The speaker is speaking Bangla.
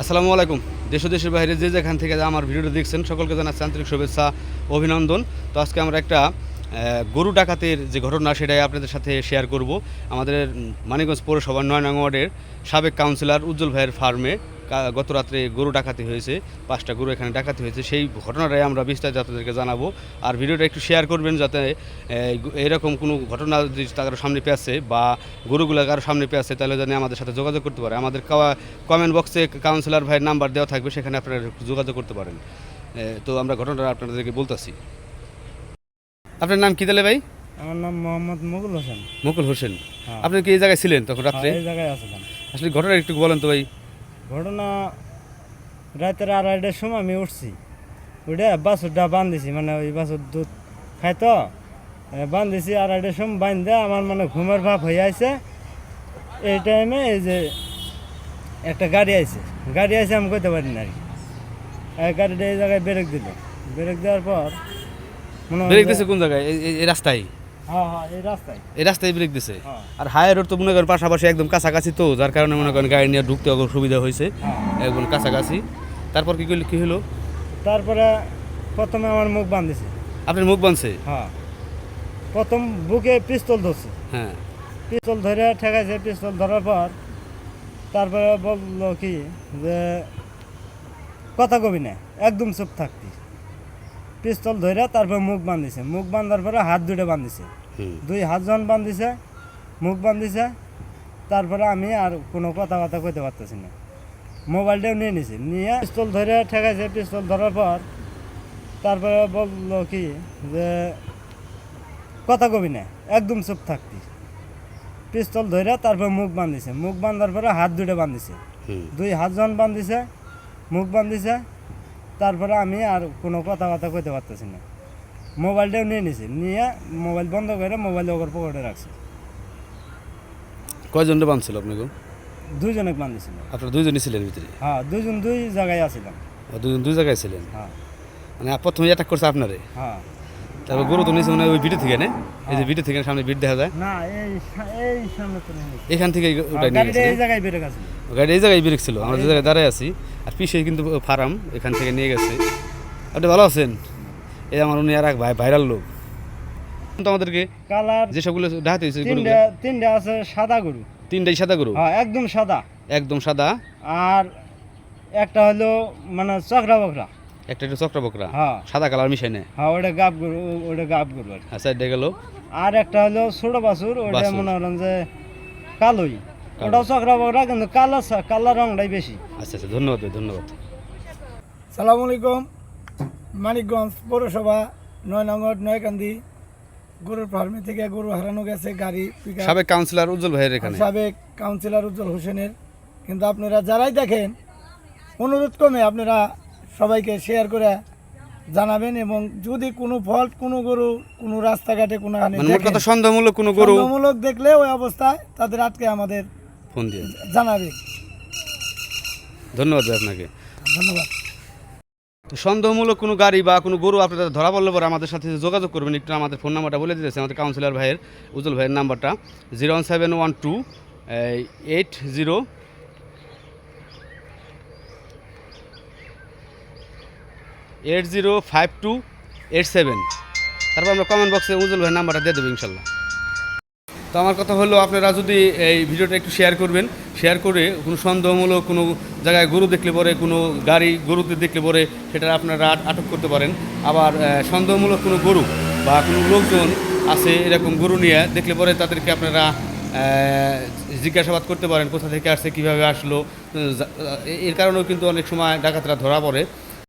আসসালামু আলাইকুম। দেশ দেশের বাইরে যে যেখান থেকে আমার ভিডিওটা দেখছেন, সকলকে জানাচ্ছি আন্তরিক শুভেচ্ছা, অভিনন্দন। তো আজকে আমরা একটা গরু ডাকাতের যে ঘটনা, সেটাই আপনাদের সাথে শেয়ার করব। আমাদের মানিকগঞ্জ পৌরসভার নয় নং ওয়ার্ডের সাবেক কাউন্সিলর উজ্জ্বল ভাইয়ের ফার্মে গত রাত্রে গরু ডাকাতি হয়েছে পাঁচটা গরু এখানে ডাকাতি হয়েছে সেই ঘটনাটাই আমরা বিস্তারিত আপনাদেরকে জানাব। আর ভিডিওটা একটু শেয়ার করবেন যাতে এরকম কোনো ঘটনা যদি তাদের সামনে পেয়েছে বা গরুগুলো কারও সামনে পেয়েছে তাহলে জানি আমাদের সাথে যোগাযোগ করতে পারে। আমাদের কমেন্ট বক্সে কাউন্সিলর ভাইয়ের নাম্বার দেওয়া থাকবে সেখানে আপনারা যোগাযোগ করতে পারেন। তো আমরা ঘটনাটা আপনাদেরকে বলতেছি। আপনার নাম কি তাহলে ভাই? আমার নাম মোহাম্মদ মুকুল হোসেন। মুকুল হোসেন। হ্যাঁ। আপনি কি এই জায়গায় ছিলেন তখন রাত্রে? হ্যাঁ, এই জায়গায় আসলে ঘটনা একটু বলেন তো ভাই। ঘটনা রাতের আড়াইটার সময় আমি উঠছি। উঠে বাছুরটা বান্ধিছি মানে ওই বাছুর দুধ খাই তো এ, বান্ধিছি আড়াইটার সময় বান্ধে আমার মানে ঘুমের ভাব হয়ে আছে এই টাইমে এই যে একটা গাড়ি আইছে। গাড়ি আইছে আমি কইতে পারি না আর কি। এই গাড়িটা এই জায়গায় ব্রেক দিল। ব্রেক দেওয়ার পর মনে ব্রেক কোন জায়গায়? এই- রাস্তায়? এই রাস্তায়। এই রাস্তায় ব্রেক দিছে। হ্যাঁ। আর হাই রোড তো মনে করেন পাশাপাশি একদম কাছাকাছি তো যার কারণে মনে করেন গাড়ি নিয়ে ঢুকতে সুবিধা হয়েছে। হ্যাঁ। একদম কাছাকাছি। তারপর কি করল কি হলো তারপরে প্রথমে আমার মুখ বান্ধিছে আপনার মুখ বানছে হ্যাঁ। প্রথম বুকে পিস্তল ধরছে। হ্যাঁ। পিস্তল ধরে ঠেকাইছে পিস্তল ধরার পর তারপরে বলল কি যে কথা কবি না একদম চুপ থাকতি। পিস্তল ধরে তারপর মুখ বান্ধিছে। মুখ বান্ধার পরে হাত দুটো বান্ধিছে। দুই হাত জন বান্ধিছে মুখ বান্ধিছে তারপরে আমি আর কোনো কথা কথাবার্তা কইতে পারতেছি না। মোবাইলটাও নিয়ে নিছি। নিয়ে পিস্তল ধরে ঠেকাইছে। পিস্তল ধরার পর তারপরে বলল কি যে কথা কবি না একদম চুপ থাকতি পিস্তল ধরে তারপর মুখ বান্ধিছে। মুখ বান্ধার পরে হাত দুটো বান্ধিছে। দুই হাত জন বান্ধিছে মুখ বান্ধিছে তারপরে আমি আর কোনো কথাবার্তা কইতে পারতেছি না। মোবাইলটাও নিয়ে নিছি নিয়ে মোবাইল বন্ধ করে মোবাইল ওপর পকেটে রাখছি। কয়জন বানছিল আপনাকে দুইজনে বান্ধিছিল আপনারা দুইজনই ছিলেন ভিতরে? হ্যাঁ দুইজন দুই জায়গায় আছিলাম। দুজন দুই জায়গায় ছিলেন? হ্যাঁ। মানে প্রথমে অ্যাটাক করছে আপনারে? হ্যাঁ। তারপর গরু তো নিচে মানে ওই ভিডিও থেকে না? এই যে ভিডিও থেকে সামনে ভিড় দেখা যায়? না এই এই সামনে তো এখান থেকে ওটা নিয়ে এই জায়গায় বেড়ে গেছে। গাড়ি এই জায়গায় ব্রেক ছিল আমরা যে জায়গায় দাঁড়ায় আছি। আর পিছিয়ে কিন্তু ফার্ম এখান থেকে নিয়ে গেছে। আপনি ভালো আছেন? এই আমার উনি আর এক ভাই ভাইরাল লোক। তো আমাদেরকে কালার যে সবগুলো ডাহাতে হয়েছে তিনটা তিনটা আছে সাদা গরু। তিনটাই সাদা গরু? হ্যাঁ একদম সাদা। একদম সাদা। আর একটা হলো মানে চকরা বকরা। একটা একটু চক্র বকরা। হ্যাঁ। সাদা কালার মিশাই না হ্যাঁ ওটা গাব গরু ওটা গাব গরু আর। হ্যাঁ সাইডে গেল। আর একটা হলো ছোট বাছুর ওটা মনে হলেন যে কালোই। ওটাও চকরা বকরা কিন্তু কালো কালো রংটাই বেশি। আচ্ছা আচ্ছা ধন্যবাদ ভাই, ধন্যবাদ। সালাম আলাইকুম। মানিকগঞ্জ পৌরসভা নয় নম্বর নয়কান্দি। গরুর ফার্মে থেকে গরু হারানো গেছে গাড়ি সাবেক কাউন্সিলর উজ্জ্বল ভাইয়ের এখানে? সাবেক কাউন্সিলর উজ্জ্বল হোসেনের। কিন্তু আপনারা যারাই দেখেন অনুরোধ কমে আপনারা সবাইকে শেয়ার করে জানাবেন এবং যদি কোনো ফল্ট কোনো গরু কোনো রাস্তাঘাটে কোনো মানে সন্দেহমূলক কোনো গরু সন্দেহমূলক দেখলে ওই অবস্থায় তাদের আটকে আমাদের ফোন দিয়ে। জানাবে। ধন্যবাদ আপনাকে। ধন্যবাদ। সন্দেহমূলক কোনো গাড়ি বা কোনো গরু আপনারা ধরা পড়লে পরে আমাদের সাথে যোগাযোগ করবেন একটু আমাদের ফোন নাম্বারটা বলে দিতেছে আমাদের কাউন্সিলর ভাইয়ের উজ্জ্বল ভাইয়ের নাম্বারটা zero one seven one two eight zero eight zero five two eight seven তারপর আমরা কমেন্ট বক্সে উজ্জ্বল ভাইয়ের নাম্বারটা দিয়ে দেবো ইনশাল্লাহ। তো আমার কথা হলো, আপনারা যদি এই ভিডিওটা একটু শেয়ার করবেন শেয়ার করে কোনো সন্দেহমূলক কোনো জায়গায় গরু দেখলে পরে, কোনো গাড়ি গরুতে দেখলে পরে সেটা আপনারা আট- আটক করতে পারেন। আবার সন্দেহমূলক কোনো গরু বা কোনো লোকজন আছে এরকম গরু নিয়ে দেখলে পরে তাদেরকে আপনারা জিজ্ঞাসাবাদ করতে পারেন, কোথা থেকে আসছে, কীভাবে আসলো এর কারণেও কিন্তু অনেক সময় ডাকাতরা ধরা পড়ে।